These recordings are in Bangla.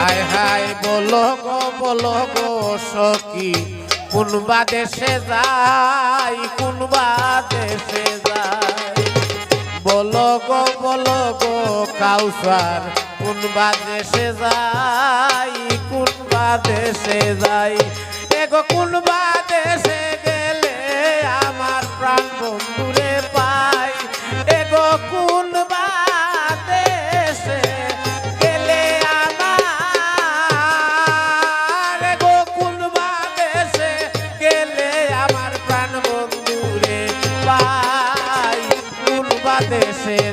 হায় হায় বলো গো বলো গো, সখী, কোনবা দেশে যাই, কোনবা দেশে যাই? বলো গো বলো গো, কাউসার, কোনবা দেশে যাই, কোনবা দেশে যাই? এগো কোনবা দেশে গেলে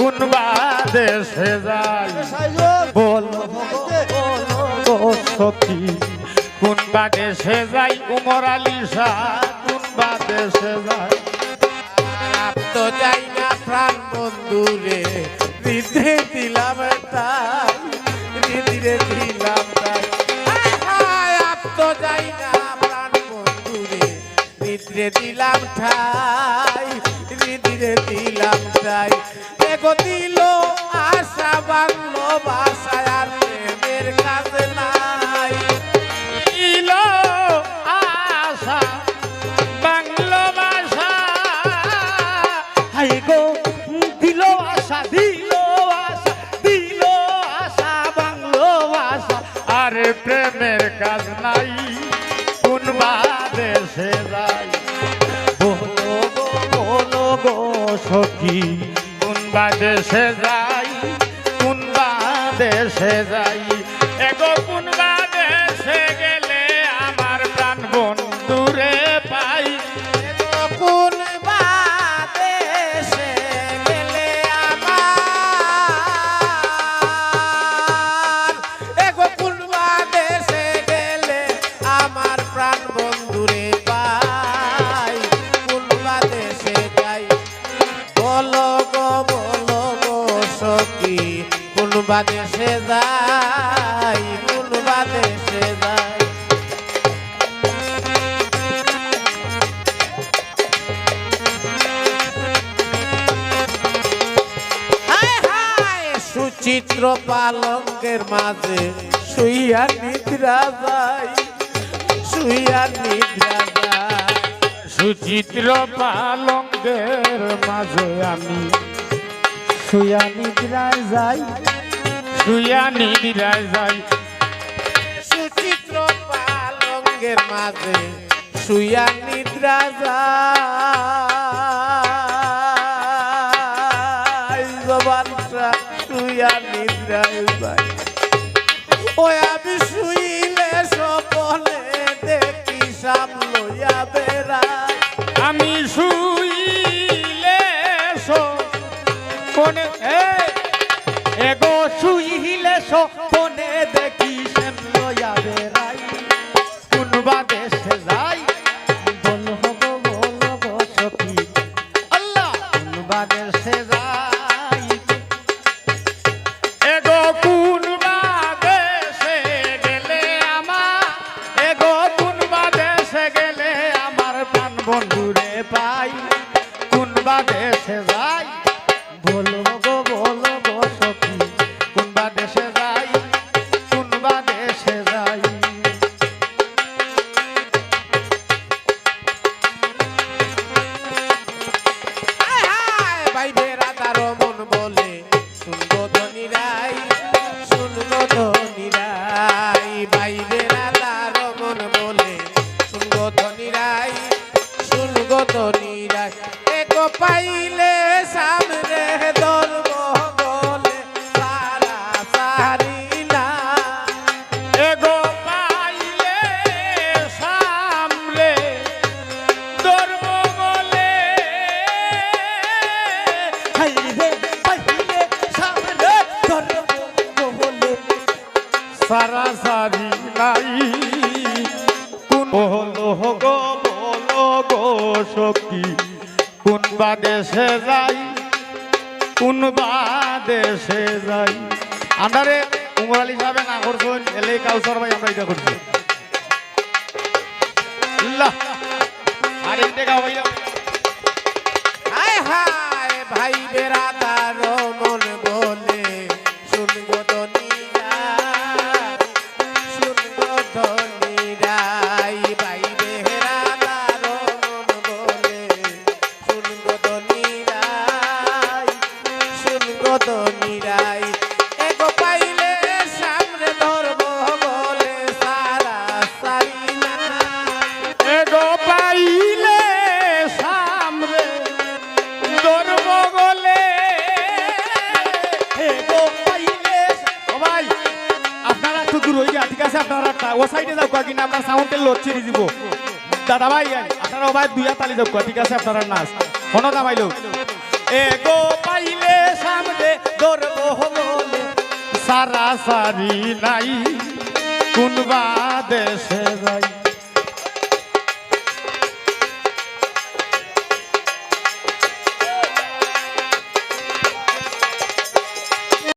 কোনবা দেশে যাই। বলো বলো গো সখী কোনবা দেশে যাই। উমর আলী শাহ কোনবা দেশে যাই। তো যাই না প্রাণ বন্ধুরে হৃদে দিলাম তাই হৃদে দিলাম তাই। তো যাই না প্রাণ বন্ধুরে হৃদে দিলাম ঠাই। দিলাম তাই। এগো দিল আশা বাংলো বাসায় আর কাছে নাই। সখী কোন দেশে যাই কোন দেশে যাই। বলো গো বলো গো, সখী, কোন বাদেশে যাই কোন বাদেশে যাই সুচিত্র পালঙ্কের মাঝে শুইয়া নিদ্রা যায়, শুইয়া নিদ্রা যায়। সুচিত্র পালঙ্গের মাঝে আমি। শুয়া নিদ্রায় যাই শুয়া নিদ্রায় যাই। সুচিত্র পালঙ্কের মাঝে নিদ্রায় যায় ওই আমি শুইলে দেখি বেড়ায় আমি শুইলে কোনে এগো শুইলে কোনে Hare সারা সারি নাই। কোন হলো গো, বলো গো সখী, কোন বা দেশে যাই, কোন বা দেশে যাই। আন্ডারে উমর আলী সাহেব না করছেন এলে কাউসার ভাই আমরা এটা করছি। এগো পাইলে সামনে ধরবো বলে সারা সারি না এগো পাইলে সামনে ধরব গলে এগো পাইলে ভাই আপনারা একটু দূর হয়ে যা ঠিক আছে? আপনারা ও সাইডে যাও কয়েকদিন আপনার সাউন্ডের লোড ছেড়ে দিব দাদা ভাই আপনারা ভাই দুইয়া তালি যাও ঠিক আছে? আপনারা নাচ। কোনো দামাইলো এগো পাইলে সামনে ধরব সারা সারি নাই। কোনবা দেশে